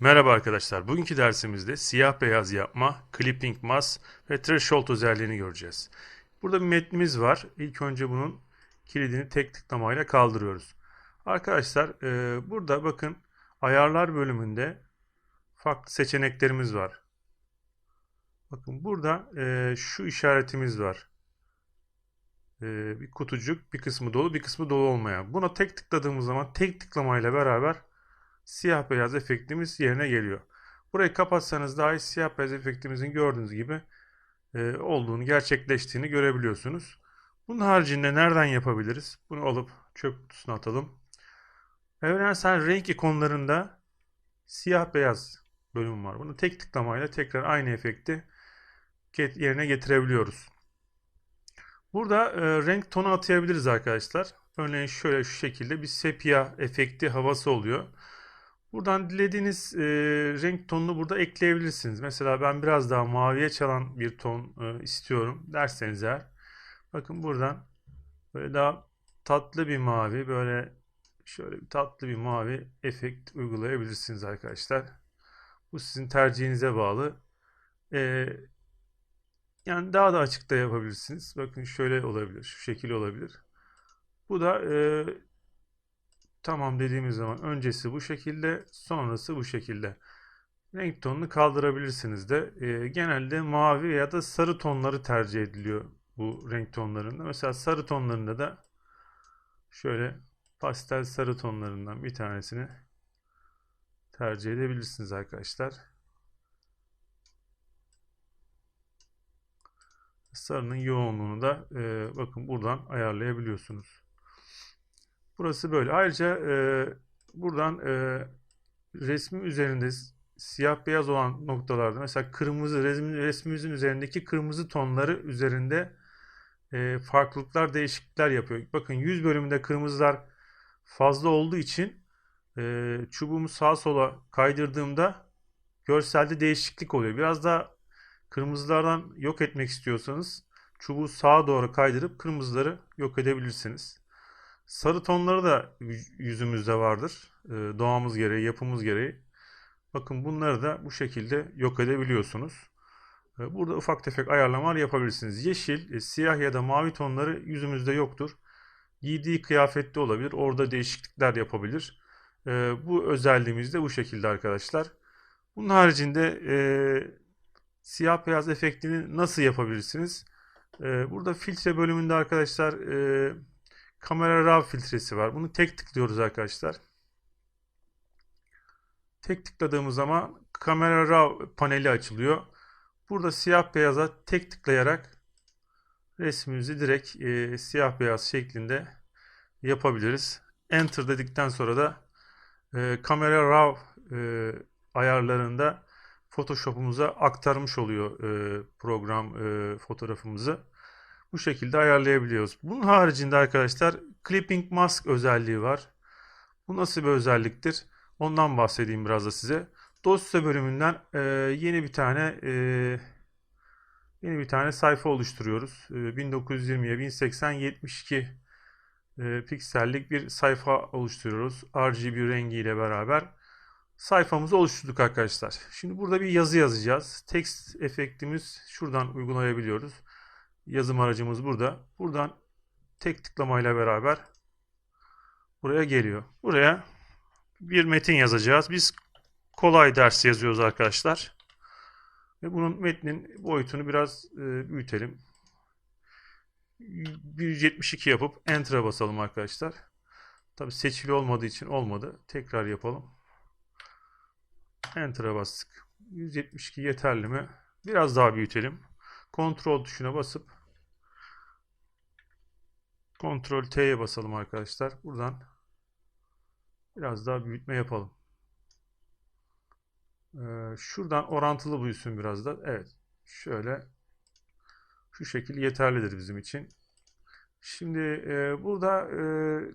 Merhaba arkadaşlar. Bugünkü dersimizde siyah beyaz yapma, clipping mask ve threshold özelliğini göreceğiz. Burada bir metnimiz var. İlk önce bunun kilidini tek tıklamayla kaldırıyoruz. Arkadaşlar e, burada bakın ayarlar bölümünde farklı seçeneklerimiz var. Bakın burada e, şu işaretimiz var. E, bir kutucuk, bir kısmı dolu, bir kısmı dolu olmayan. Buna tek tıkladığımız zaman tek tıklamayla beraber siyah beyaz efektimiz yerine geliyor. Burayı kapatsanız dahi siyah beyaz efektimizin gördüğünüz gibi e, olduğunu, gerçekleştiğini görebiliyorsunuz. Bunun haricinde nereden yapabiliriz? Bunu alıp çöp kutusuna atalım. Evrensel renk ikonlarında siyah beyaz bölüm var. Bunu tek tıklamayla tekrar aynı efekti yerine getirebiliyoruz. Burada e, renk tonu atayabiliriz arkadaşlar. Örneğin şöyle şu şekilde bir sepya efekti havası oluyor. Buradan dilediğiniz e, renk tonunu burada ekleyebilirsiniz. Mesela ben biraz daha maviye çalan bir ton e, istiyorum derseniz eğer. Bakın buradan böyle daha tatlı bir mavi, böyle şöyle bir tatlı bir mavi efekt uygulayabilirsiniz arkadaşlar. Bu sizin tercihinize bağlı. E, yani daha da açık da yapabilirsiniz. Bakın şöyle olabilir, şu şekil olabilir. Bu da e, Tamam dediğimiz zaman öncesi bu şekilde, sonrası bu şekilde. Renk tonunu kaldırabilirsiniz de. E, genelde mavi ya da sarı tonları tercih ediliyor bu renk tonlarında. Mesela sarı tonlarında da şöyle pastel sarı tonlarından bir tanesini tercih edebilirsiniz arkadaşlar. Sarının yoğunluğunu da e, bakın buradan ayarlayabiliyorsunuz. Burası böyle. Ayrıca e, buradan e, resmin üzerinde siyah beyaz olan noktalarda mesela kırmızı resmin, resmimizin üzerindeki kırmızı tonları üzerinde e, farklılıklar değişiklikler yapıyor. Bakın yüz bölümünde kırmızılar fazla olduğu için e, çubuğumu sağa sola kaydırdığımda görselde değişiklik oluyor. Biraz daha kırmızılardan yok etmek istiyorsanız çubuğu sağa doğru kaydırıp kırmızıları yok edebilirsiniz. Sarı tonları da yüzümüzde vardır. Ee, doğamız gereği, yapımız gereği. Bakın bunları da bu şekilde yok edebiliyorsunuz. Ee, burada ufak tefek ayarlamalar yapabilirsiniz. Yeşil, e, siyah ya da mavi tonları yüzümüzde yoktur. Giydiği kıyafette olabilir. Orada değişiklikler yapabilir. Ee, bu özelliğimiz de bu şekilde arkadaşlar. Bunun haricinde e, siyah beyaz efektini nasıl yapabilirsiniz? E, burada filtre bölümünde arkadaşlar e, kamera RAW filtresi var. Bunu tek tıklıyoruz arkadaşlar. Tek tıkladığımız zaman kamera RAW paneli açılıyor. Burada siyah beyaza tek tıklayarak resmimizi direkt e, siyah beyaz şeklinde yapabiliriz. Enter dedikten sonra da e, kamera RAW e, ayarlarında Photoshop'umuza aktarmış oluyor e, program e, fotoğrafımızı bu şekilde ayarlayabiliyoruz. Bunun haricinde arkadaşlar Clipping Mask özelliği var. Bu nasıl bir özelliktir? Ondan bahsedeyim biraz da size. Dosya bölümünden e, yeni bir tane e, yeni bir tane sayfa oluşturuyoruz. E, 1920'ye 1080 72 e, piksellik bir sayfa oluşturuyoruz. RGB rengiyle beraber sayfamızı oluşturduk arkadaşlar. Şimdi burada bir yazı yazacağız. Text efektimiz şuradan uygulayabiliyoruz yazım aracımız burada. Buradan tek tıklamayla beraber buraya geliyor. Buraya bir metin yazacağız. Biz kolay ders yazıyoruz arkadaşlar. Ve bunun metnin boyutunu biraz e, büyütelim. 172 yapıp Enter'a basalım arkadaşlar. Tabi seçili olmadığı için olmadı. Tekrar yapalım. Enter'a bastık. 172 yeterli mi? Biraz daha büyütelim. Kontrol tuşuna basıp Kontrol T'ye basalım arkadaşlar. Buradan biraz daha büyütme yapalım. Ee, şuradan orantılı büyüsün biraz da. Evet. Şöyle şu şekil yeterlidir bizim için. Şimdi e, burada e,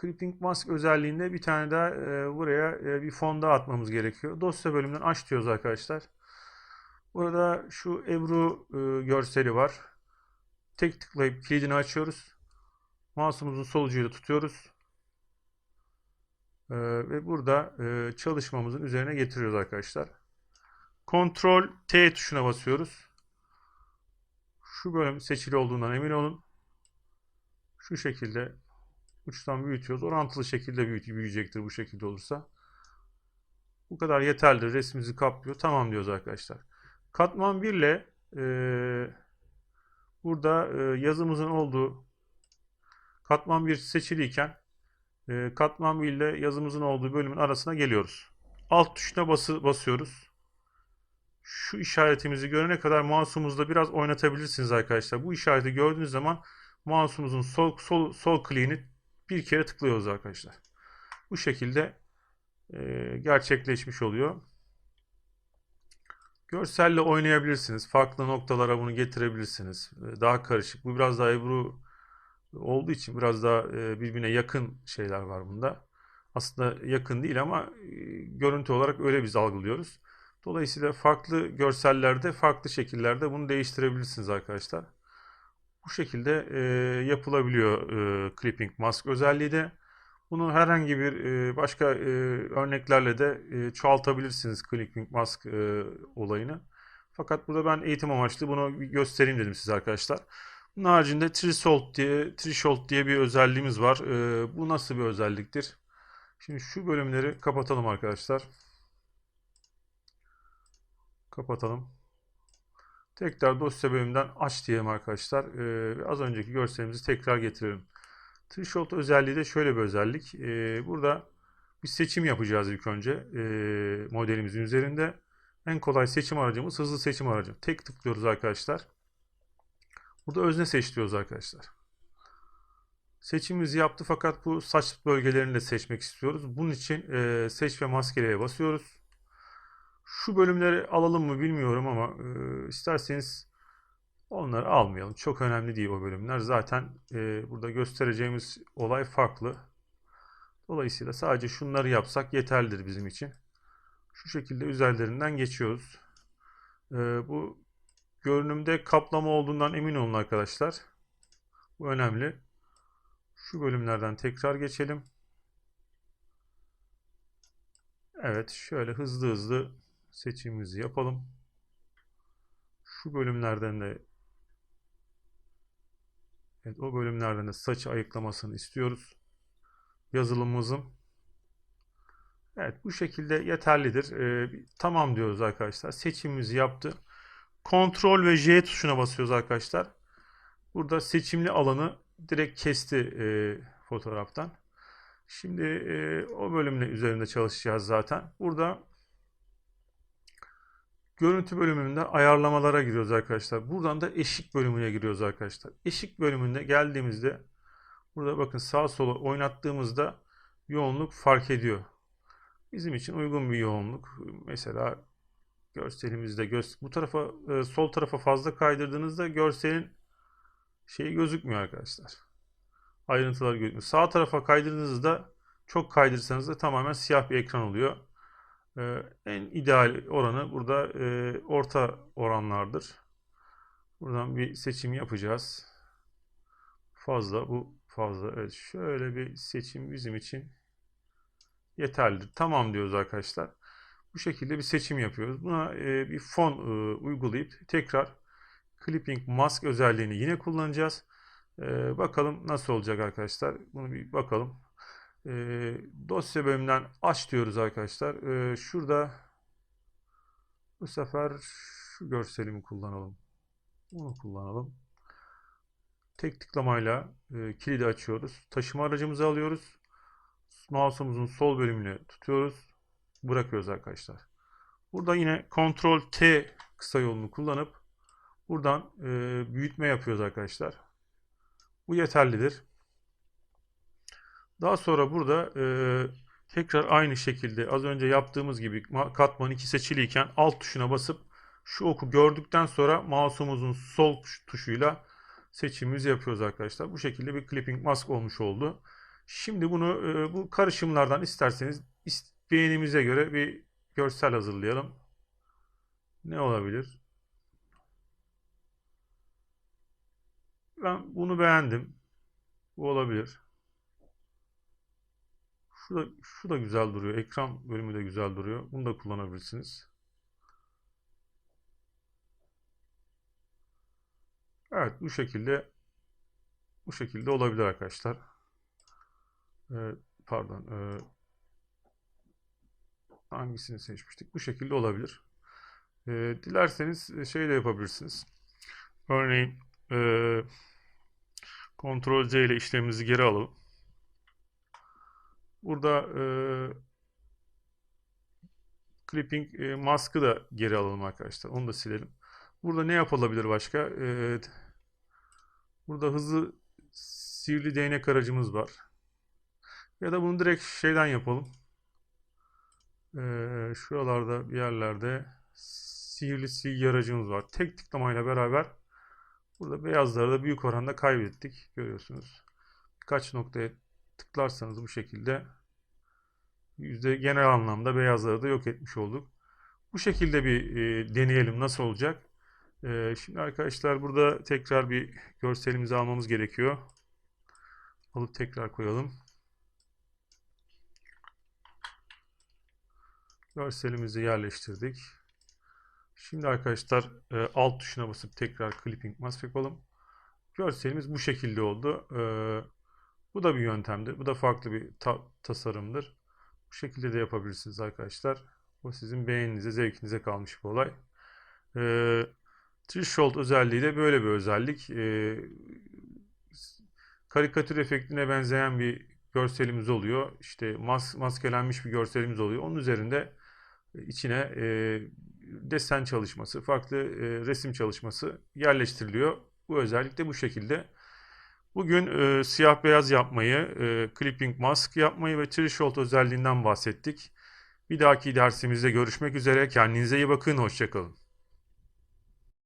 Clipping Mask özelliğinde bir tane daha e, buraya e, bir fon daha atmamız gerekiyor. Dosya bölümünden aç diyoruz arkadaşlar. Burada şu Ebru e, görseli var. Tek tıklayıp kilidini açıyoruz. Mouse'umuzun sol ucuyla tutuyoruz. Ee, ve burada e, çalışmamızın üzerine getiriyoruz arkadaşlar. Ctrl T tuşuna basıyoruz. Şu bölüm seçili olduğundan emin olun. Şu şekilde uçtan büyütüyoruz. Orantılı şekilde büyüyecektir bu şekilde olursa. Bu kadar yeterli. Resmimizi kaplıyor. Tamam diyoruz arkadaşlar. Katman 1 ile e, burada e, yazımızın olduğu katman 1 seçiliyken e, katman 1 ile yazımızın olduğu bölümün arasına geliyoruz. Alt tuşuna bası, basıyoruz. Şu işaretimizi görene kadar mouse'umuzda biraz oynatabilirsiniz arkadaşlar. Bu işareti gördüğünüz zaman mouse'umuzun sol, sol, sol kliğini bir kere tıklıyoruz arkadaşlar. Bu şekilde e, gerçekleşmiş oluyor. Görselle oynayabilirsiniz. Farklı noktalara bunu getirebilirsiniz. E, daha karışık. Bu biraz daha Ebru olduğu için biraz daha e, birbirine yakın şeyler var bunda. Aslında yakın değil ama e, görüntü olarak öyle biz algılıyoruz. Dolayısıyla farklı görsellerde, farklı şekillerde bunu değiştirebilirsiniz arkadaşlar. Bu şekilde e, yapılabiliyor Clipping Mask özelliği de. Bunu herhangi bir başka örneklerle de çoğaltabilirsiniz Clipping Mask olayını. Fakat burada ben eğitim amaçlı bunu göstereyim dedim size arkadaşlar. Bunun haricinde Threshold diye, Threshold diye bir özelliğimiz var. E, bu nasıl bir özelliktir? Şimdi şu bölümleri kapatalım arkadaşlar. Kapatalım. Tekrar dosya bölümünden aç diyelim arkadaşlar. Ee, az önceki görselimizi tekrar getirelim. Threshold özelliği de şöyle bir özellik. Ee, burada bir seçim yapacağız ilk önce e, modelimizin üzerinde. En kolay seçim aracımız hızlı seçim aracı. Tek tıklıyoruz arkadaşlar. Burada özne seç diyoruz arkadaşlar. Seçimimizi yaptı fakat bu saç bölgelerini de seçmek istiyoruz. Bunun için e, seç ve maskeleye basıyoruz. Şu bölümleri alalım mı bilmiyorum ama e, isterseniz onları almayalım. Çok önemli değil o bölümler. Zaten e, burada göstereceğimiz olay farklı. Dolayısıyla sadece şunları yapsak yeterlidir bizim için. Şu şekilde üzerlerinden geçiyoruz. E, bu görünümde kaplama olduğundan emin olun arkadaşlar. Bu önemli. Şu bölümlerden tekrar geçelim. Evet şöyle hızlı hızlı seçimimizi yapalım. Şu bölümlerden de evet, o bölümlerden de saç ayıklamasını istiyoruz. Yazılımımızın. Evet bu şekilde yeterlidir. Ee, tamam diyoruz arkadaşlar. Seçimimizi yaptı. Ctrl ve J tuşuna basıyoruz arkadaşlar. Burada seçimli alanı direkt kesti e, fotoğraftan. Şimdi e, o bölümle üzerinde çalışacağız zaten. Burada Görüntü bölümünde ayarlamalara giriyoruz arkadaşlar. Buradan da eşik bölümüne giriyoruz arkadaşlar. Eşik bölümünde geldiğimizde burada bakın sağ sola oynattığımızda yoğunluk fark ediyor. Bizim için uygun bir yoğunluk. Mesela görselimizde göz bu tarafa e, sol tarafa fazla kaydırdığınızda görselin şeyi gözükmüyor arkadaşlar. Ayrıntılar gözükmüyor. Sağ tarafa kaydırdığınızda çok kaydırırsanız da tamamen siyah bir ekran oluyor. Ee, en ideal oranı burada e, orta oranlardır. Buradan bir seçim yapacağız. Fazla bu fazla. Evet şöyle bir seçim bizim için yeterlidir. Tamam diyoruz arkadaşlar. Bu şekilde bir seçim yapıyoruz. Buna e, bir fon e, uygulayıp tekrar Clipping Mask özelliğini yine kullanacağız. E, bakalım nasıl olacak arkadaşlar. Bunu bir bakalım. E, dosya bölümünden aç diyoruz arkadaşlar. E, şurada bu sefer şu görselimi kullanalım. Bunu kullanalım. Tek tıklamayla e, kilidi açıyoruz. Taşıma aracımızı alıyoruz. Mouse'umuzun sol bölümünü tutuyoruz. Bırakıyoruz arkadaşlar. Burada yine Ctrl T kısa yolunu kullanıp buradan e, büyütme yapıyoruz arkadaşlar. Bu yeterlidir. Daha sonra burada e, tekrar aynı şekilde az önce yaptığımız gibi katman 2 seçiliyken alt tuşuna basıp şu oku gördükten sonra mouse'umuzun sol tuşuyla seçimimizi yapıyoruz arkadaşlar. Bu şekilde bir clipping mask olmuş oldu. Şimdi bunu e, bu karışımlardan isterseniz beğenimize göre bir görsel hazırlayalım. Ne olabilir? Ben bunu beğendim. Bu olabilir. Şu da, şu da güzel duruyor. Ekran bölümü de güzel duruyor. Bunu da kullanabilirsiniz. Evet bu şekilde bu şekilde olabilir arkadaşlar. Ee, pardon. ee, hangisini seçmiştik? Bu şekilde olabilir. Ee, dilerseniz e, şey de yapabilirsiniz. Örneğin ee, Ctrl Z ile işlemimizi geri alalım. Burada ee, clipping e, mask'ı da geri alalım arkadaşlar. Onu da silelim. Burada ne yapılabilir başka? Ee, burada hızlı sihirli değnek aracımız var. Ya da bunu direkt şeyden yapalım. Ee, şuralarda bir yerlerde sihirli silgi aracımız var. Tek tıklamayla beraber burada beyazları da büyük oranda kaybettik. Görüyorsunuz. Birkaç noktaya tıklarsanız bu şekilde yüzde genel anlamda beyazları da yok etmiş olduk. Bu şekilde bir e, deneyelim nasıl olacak. E, şimdi arkadaşlar burada tekrar bir görselimizi almamız gerekiyor. Alıp tekrar koyalım. Görselimizi yerleştirdik. Şimdi arkadaşlar e, alt tuşuna basıp tekrar clipping mask yapalım. Görselimiz bu şekilde oldu. E, bu da bir yöntemdir. Bu da farklı bir ta- tasarımdır. Bu şekilde de yapabilirsiniz arkadaşlar. Bu sizin beğeninize, zevkinize kalmış bir olay. E, threshold özelliği de böyle bir özellik. E, karikatür efektine benzeyen bir görselimiz oluyor. İşte mas maskelenmiş bir görselimiz oluyor. Onun üzerinde içine e, desen çalışması, farklı e, resim çalışması yerleştiriliyor. Bu özellik de bu şekilde. Bugün e, siyah beyaz yapmayı, e, clipping mask yapmayı ve threshold özelliğinden bahsettik. Bir dahaki dersimizde görüşmek üzere. Kendinize iyi bakın. Hoşçakalın.